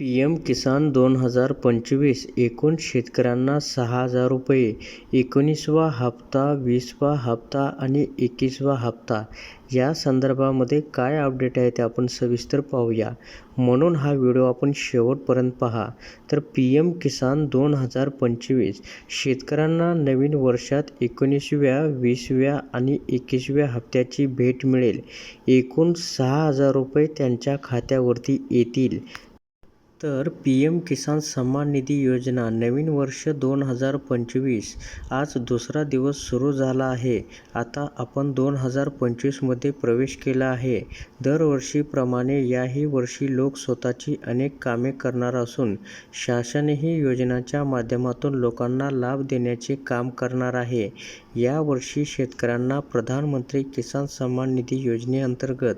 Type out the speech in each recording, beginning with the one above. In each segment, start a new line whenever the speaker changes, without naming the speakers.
PM किसान दोन हजार पंचवीस एकूण शेतकऱ्यांना सहा हजार रुपये. एकोणीसवा हप्ता, वीसवा हप्ता आणि एकवीसवा हप्ता या संदर्भामध्ये काय अपडेट आहे ते आपण सविस्तर पाहूया. म्हणून हा व्हिडिओ आपण शेवटपर्यंत पहा. तर पी एम किसान दोन हजार पंचवीस शेतकऱ्यांना नवीन वर्षात एकोणीसव्या वीसव्या आणि एकवीसव्या हप्त्याची भेट मिळेल. एकूण सहा हजार रुपये त्यांच्या खात्यावरती येतील. तर पी एम किसान सन्मान निधी योजना नवीन वर्ष दोन हजार पंचवीस आज दुसरा दिवस सुरू झाला आहे. आता आपण दोन हजार पंचवीसमध्ये प्रवेश केला आहे. दरवर्षीप्रमाणे याही वर्षी लोक स्वतःची अनेक कामे करणार असून शासनही योजनाच्या माध्यमातून लोकांना लाभ देण्याचे काम करणार आहे. यावर्षी शेतकऱ्यांना प्रधानमंत्री किसान सन्मान निधी योजनेअंतर्गत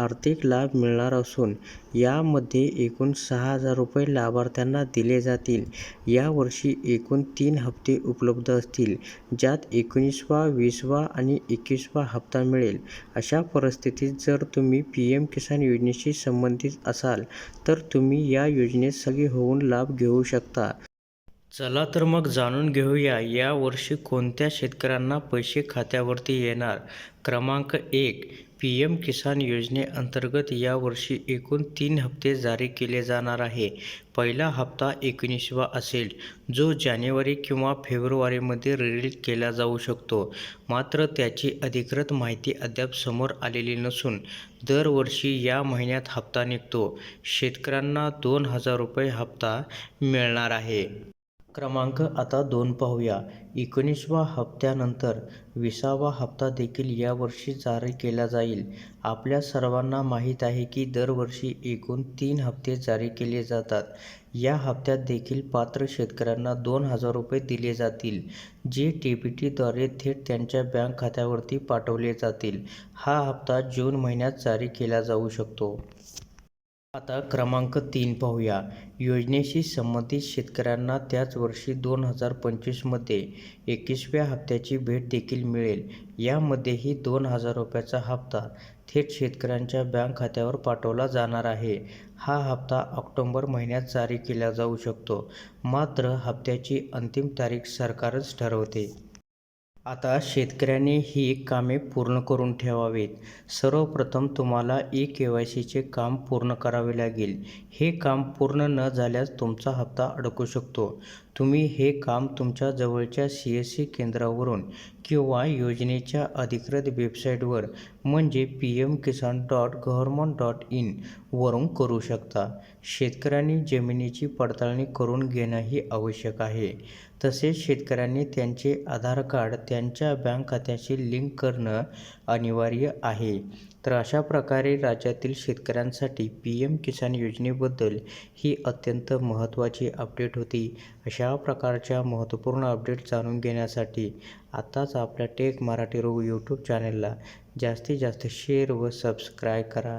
आर्थिक लाभ मिळणार असून यामध्ये एकूण सहा हजार रुपये लाभार्थ्यांना दिले जातील. यावर्षी एकूण तीन हप्ते उपलब्ध असतील, ज्यात एकोणीसवा वीसवा आणि एकवीसवा हप्ता मिळेल. अशा परिस्थितीत जर तुम्ही पीएम किसान योजनेशी संबंधित असाल तर तुम्ही या योजनेत सही होऊन लाभ घेऊ शकता. चला तर मग जाणून घेऊया या वर्षी कोणत्या शेतकऱ्यांना पैसे खात्यावरती येणार. क्रमांक एक पी एम किसान योजनेअंतर्गत यावर्षी एकूण तीन हप्ते जारी केले जाणार आहे. पहिला हप्ता एकोणीसवा असेल, जो जानेवारी किंवा फेब्रुवारीमध्ये रिलीज केला जाऊ शकतो. मात्र त्याची अधिकृत माहिती अद्याप समोर आलेली नसून दरवर्षी या महिन्यात हप्ता निघतो. शेतकऱ्यांना दोन हजार रुपये हप्ता मिळणार आहे. क्रमांक आता दोन पाहूया. एकोणीसवा हप्त्यानंतर विसावा हप्ता देखील यावर्षी जारी केला जाईल. आपल्या सर्वांना माहीत आहे की दरवर्षी एकूण तीन हप्ते जारी केले जातात. या हप्त्यात देखील पात्र शेतकऱ्यांना दोन हजार रुपये दिले जातील, जे डीबीटीद्वारे थेट त्यांच्या बँक खात्यावरती पाठवले जातील. हा हप्ता जून महिन्यात जारी केला जाऊ शकतो. आता क्रमांक तीन पाहूया. योजनेशी संबंधित शेतकऱ्यांना त्याच वर्षी दोन हजार पंचवीसमध्ये एकविसाव्या हप्त्याची भेट देखील मिळेल. यामध्येही दोन हजार रुपयाचा हप्ता थेट शेतकऱ्यांच्या बँक खात्यावर पाठवला जाणार आहे. हा हप्ता ऑक्टोंबर महिन्यात जारी केला जाऊ शकतो. मात्र हप्त्याची अंतिम तारीख सरकारच ठरवते. आता शेतकऱ्याने ही कामे पूर्ण करून ठेवावीत. सर्वप्रथम तुम्हाला ई के वाय सीचे काम पूर्ण करावे लागेल. हे काम पूर्ण न झाल्यास तुमचा हप्ता अडकू शकतो. तुम्ही हे काम तुमच्या जवळच्या सी एस सी केंद्रावरून किंवा योजनेच्या अधिकृत वेबसाईटवर म्हणजे P M Kisan dot government dot in वरून करू शकता. शेतकऱ्यांनी जमिनीची पडताळणी करून घेणंही आवश्यक आहे. तसेच शेतकऱ्यांनी त्यांचे आधार कार्ड त्यांच्या बँक खात्याशी लिंक करणं अनिवार्य आहे. तर अशा प्रकारे राज्यातील शेतकऱ्यांसाठी पी एम किसान योजनेबद्दल ही अत्यंत महत्त्वाची अपडेट होती. अशा प्रकारच्या महत्त्वपूर्ण अपडेट जाणून घेण्यासाठी आत्ताच आपल्या टेक मराठी रोग यूट्यूब चॅनेलला जास्तीत जास्त शेअर व सबस्क्राईब करा.